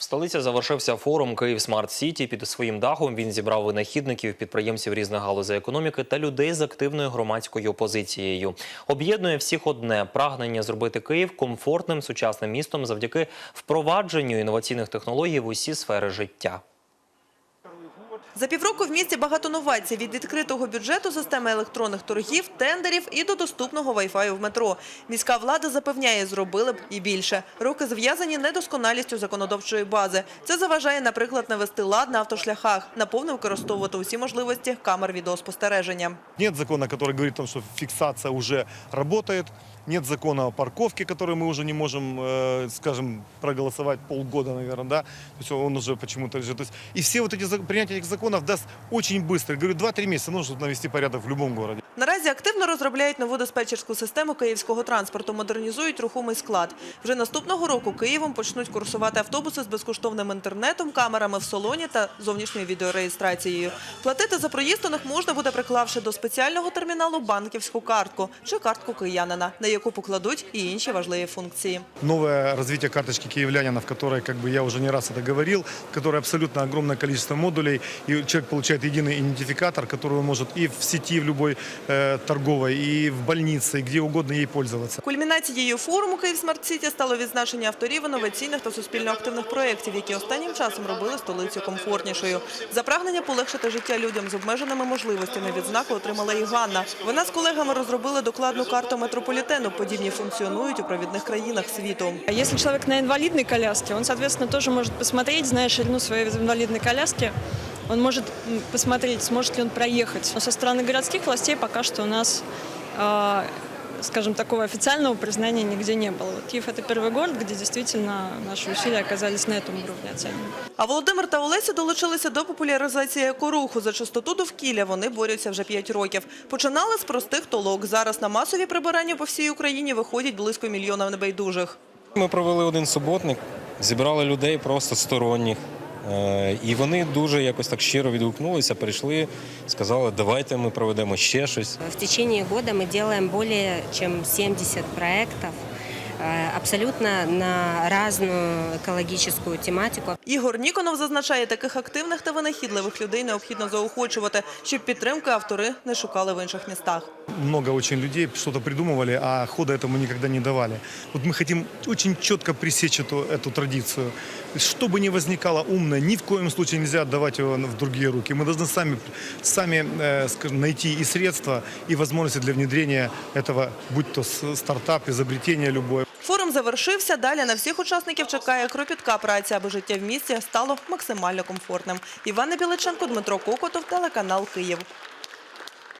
В столиці завершився форум Київ Смарт Сіті. Під своїм дахом він зібрав винахідників, підприємців різних галузей економіки та людей з активною громадською опозицією. Об'єднує всіх одне прагнення зробити Київ комфортним сучасним містом завдяки впровадженню інноваційних технологій в усі сфери життя. За півроку в місті багато новацій – від відкритого бюджету, системи електронних торгів, тендерів і до доступного вайфаю в метро. Міська влада запевняє, зробили б і більше. Роки зв'язані недосконалістю законодавчої бази. Це заважає, наприклад, навести лад на автошляхах, наповно використовувати усі можливості камер відеоспостереження. Нет закона, который говорит о том, что фиксация уже работает. Нет закона о парковке, который мы уже не можем, э, скажем, проголосовать полгода, наверное, да. То есть он уже почему-то лежит. То есть, и все вот эти зак- принятие этих законов даст очень быстро. Говорю, 2-3 месяца нужно тут навести порядок в любом городе. Наразі активно розробляють нову диспетчерську систему київського транспорту, модернізують рухомий склад. Вже наступного року Києвом почнуть курсувати автобуси з безкоштовним інтернетом, камерами в салоні та зовнішньою відеореєстрацією. Платити за проїзд у них можна буде, приклавши до спеціального терміналу банківську картку чи картку киянина, на яку покладуть і інші важливі функції. Новое развитие карточки киевлянина, в которой, как бы я уже не раз это говорил, в которой абсолютно огромное количество модулей, и человек получает единый идентификатор, который он может и в сети, в любой э, торговой, и в больнице, и где угодно ей пользоваться. Кульмінацією форуму «Київ Смарт Сіті» стало відзначення авторів інноваційних та суспільно активних проєктів, які останнім часом робили столицю комфортнішою. За прагнення полегшити життя людям з обмеженими можливостями відзнаку отримала і Ганна. Вона з колегами розробили докладну карту метрополітену. Подібні функціонують у провідних країнах світу. А Если человек на инвалидной коляске, он, соответственно, тоже может посмотреть, зная ширину своей инвалидной коляски, он может м, посмотреть, сможет ли он проехать. Но со стороны городских властей пока что у нас, э, скажем, такого официального признания нигде не было. Вот Киев – это первый город, где действительно наши усилия оказались на этом уровне оценены. А Володимир та Олеся долучилися до популяризації екоруху. За чистоту довкілля вони борються вже 5 років. Починали з простих толок. Зараз на масові прибирання по всій Україні виходять близько мільйона небайдужих. Ми провели один суботник, зібрали людей просто сторонніх. Е, І вони дуже якось так щиро відгукнулися, прийшли, сказали, давайте ми проведемо ще щось. В течение года ми робимо більше, ніж 70 проектов э, абсолютно на разную экологическую тематику. Ігор Ніконов зазначає, таких активних та винахідливих людей необхідно заохочувати, щоб підтримки автори не шукали в інших містах. Много очень людей что-то придумывали, а хода этому никогда не давали. Вот мы хотим очень четко пресечь эту, эту традицию. Что бы ни возникало умное, ни в коем случае нельзя отдавать его в другие руки. Мы должны сами, сами э, скажем, найти и средства, и возможности для внедрения этого, будь то с- стартап, изобретение любое. Форум завершився. Далі на всіх учасників чекає кропітка праця, аби життя в місті стало максимально комфортним. Івана Біличенко, Дмитро Кокотов, телеканал Київ.